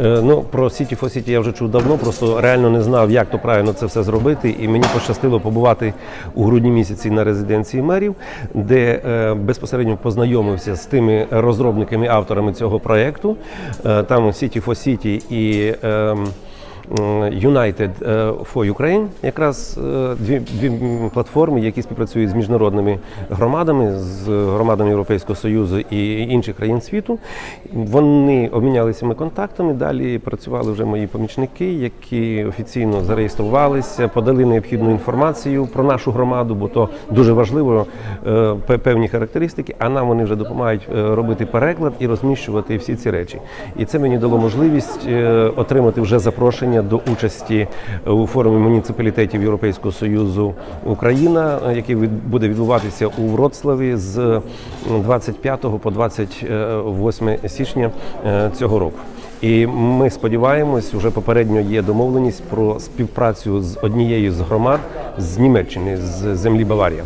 Е, Ну, про City for City я вже чув давно, просто реально не знав, як то правильно це все зробити. І мені пощастило побувати у грудні місяці на резиденції мерів, де е, безпосередньо познайомився з тими розробниками, авторами цього проєкту. Е, Там City for City і. Ем, United е, for Ukraine, якраз е, дві, дві платформи, які співпрацюють з міжнародними громадами, з громадами Європейського Союзу і інших країн світу. Вони обмінялися ми контактами. Далі працювали вже мої помічники, які офіційно зареєструвалися, подали необхідну інформацію про нашу громаду, бо то дуже важливо е, певні характеристики. А нам вони вже допомагають е, робити переклад і розміщувати всі ці речі. І це мені дало можливість е, отримати вже запрошення до участі у форумі муніципалітетів Європейського Союзу Україна, е, який буде відбуватися у Вроцлаві з м, 25 по 28 січня е, цього року. І ми сподіваємось, вже попередньо є домовленість про співпрацю з однією з громад з Німеччини з землі Баварія.